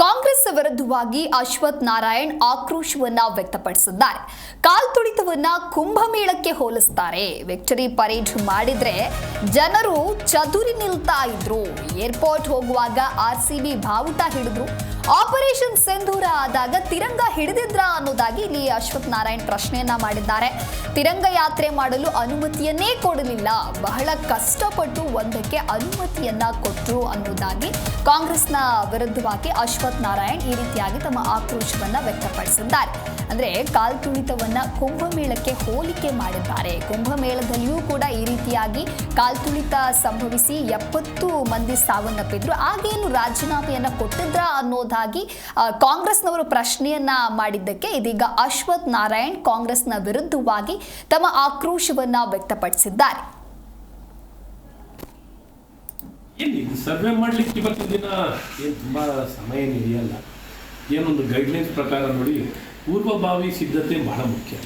ಕಾಂಗ್ರೆಸ್ ವಿರುದ್ಧವಾಗಿ ಅಶ್ವಥ್ ನಾರಾಯಣ್ ಆಕ್ರೋಶವನ್ನ ವ್ಯಕ್ತಪಡಿಸಿದ್ದಾರೆ. ಕಾಲ್ತುಳಿತವನ್ನ ಕುಂಭಮೇಳಕ್ಕೆ ಹೋಲಿಸ್ತಾರೆ. ವಿಕ್ಟರಿ ಪರೇಡ್ ಮಾಡಿದ್ರೆ ಜನರು ಚದುರಿ ನಿಲ್ತಾ ಇದ್ರು. ಏರ್ಪೋರ್ಟ್ ಹೋಗುವಾಗ ಆರ್ ಸಿ ಬಿ ಬಾವುಟ ಹಿಡಿದ್ರು. ಆಪರೇಷನ್ ಸಿಂಧೂರ ಆದಾಗ ತಿರಂಗ ಹಿಡಿದಿದ್ರ ಅನ್ನೋದಾಗಿ ಇಲ್ಲಿ ಅಶ್ವಥ್ ನಾರಾಯಣ್ ಪ್ರಶ್ನೆಯನ್ನ ಮಾಡಿದ್ದಾರೆ. ತಿರಂಗ ಯಾತ್ರೆ ಮಾಡಲು ಅನುಮತಿಯನ್ನೇ ಕೊಡಲಿಲ್ಲ. ಬಹಳ ಕಷ್ಟಪಟ್ಟು ಒಂದಕ್ಕೆ ಅನುಮತಿಯನ್ನ ಕೊಟ್ಟರು ಅನ್ನೋದಾಗಿ ಕಾಂಗ್ರೆಸ್ನ ವಿರುದ್ಧವಾಗಿ ಅಶ್ವಥ್ ನಾರಾಯಣ್ ಈ ರೀತಿಯಾಗಿ ತಮ್ಮ ಆಕ್ರೋಶವನ್ನ ವ್ಯಕ್ತಪಡಿಸಿದ್ದಾರೆ. ಅಂದ್ರೆ ಕಾಲ್ತುಳಿತವನ್ನ ಕುಂಭಮೇಳಕ್ಕೆ ಹೋಲಿಕೆ ಮಾಡಿದ್ದಾರೆ. ಕುಂಭಮೇಳದಲ್ಲಿಯೂ ಕೂಡ ಈ ರೀತಿಯಾಗಿ ಕಾಲ್ತುಳಿತ ಸಂಭವಿಸಿ ಎಪ್ಪತ್ತು ಮಂದಿ ಸಾವನ್ನಪ್ಪಿದ್ರು. ಆಗೇನು ರಾಜೀನಾಮೆಯನ್ನ ಕೊಟ್ಟಿದ್ರಾ ಅನ್ನೋದಾಗಿ ಆ, ಕಾಂಗ್ರೆಸ್ನವರು ಪ್ರಶ್ನೆಯನ್ನ ಮಾಡಿದ್ದಕ್ಕೆ ಇದೀಗ ಅಶ್ವಥ್ ನಾರಾಯಣ್ ಕಾಂಗ್ರೆಸ್ನ ವಿರುದ್ಧವಾಗಿ ತಮ್ಮ ಆಕ್ರೋಶವನ್ನ ವ್ಯಕ್ತಪಡಿಸಿದ್ದಾರೆ. ಸರ್ವೆ ಮಾಡಲಿಕ್ಕೆ ಇವತ್ತಿನ ದಿನ ಏನು ತುಂಬ ಸಮಯ ಇದೆಯಲ್ಲ ಏನೊಂದು ಗೈಡ್ಲೈನ್ಸ್ ಪ್ರಕಾರ ನೋಡಿ ಪೂರ್ವಭಾವಿ ಸಿದ್ಧತೆ ಬಹಳ ಮುಖ್ಯ.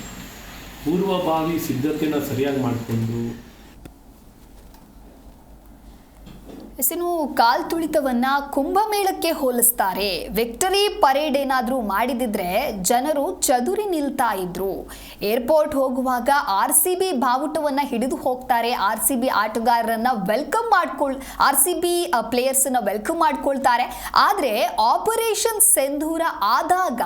ಪೂರ್ವಭಾವಿ ಸಿದ್ಧತೆನ ಸರಿಯಾಗಿ ಮಾಡಿಕೊಂಡು ಎಸಿನು ಕಾಲ್ತುಳಿತವನ್ನ ಕುಂಭಮೇಳಕ್ಕೆ ಹೋಲಿಸ್ತಾರೆ. ವಿಕ್ಟರಿ ಪರೇಡ್ ಏನಾದರೂ ಮಾಡಿದಿದ್ರೆ ಜನರು ಚದುರಿ ನಿಲ್ತಾ ಇದ್ರು. ಏರ್ಪೋರ್ಟ್ ಹೋಗುವಾಗ ಆರ್ ಸಿ ಬಿ ಬಾವುಟವನ್ನ ಹಿಡಿದು ಹೋಗ್ತಾರೆ. ಆರ್ ಸಿ ಬಿ ಆಟಗಾರರನ್ನ ವೆಲ್ಕಮ್ ಮಾಡ್ಕೊಳ್ ಆರ್ ಸಿ ಬಿ ಪ್ಲೇಯರ್ಸನ್ನ ವೆಲ್ಕಮ್ ಮಾಡ್ಕೊಳ್ತಾರೆ. ಆದ್ರೆ ಆಪರೇಷನ್ ಸೆಂಧೂರ ಆದಾಗ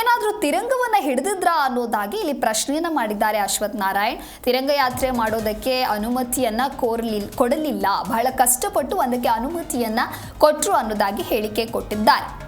ಏನಾದರೂ ತಿರಂಗವನ್ನ ಹಿಡಿದಿದ್ರಾ ಅನ್ನೋದಾಗಿ ಇಲ್ಲಿ ಪ್ರಶ್ನೆಯನ್ನ ಮಾಡಿದ್ದಾರೆ ಅಶ್ವಥ್ ನಾರಾಯಣ್. ತಿರಂಗ ಯಾತ್ರೆ ಮಾಡೋದಕ್ಕೆ ಅನುಮತಿಯನ್ನ ಕೋರ್ಲಿ ಕೊಡಲಿಲ್ಲ. ಬಹಳ ಕಷ್ಟಪಟ್ಟು ಒಂದಕ್ಕೆ ಅನುಮತಿಯನ್ನ ಕೊಟ್ಟರು ಅನ್ನೋದಾಗಿ ಹೇಳಿಕೆ ಕೊಟ್ಟಿದ್ದಾರೆ.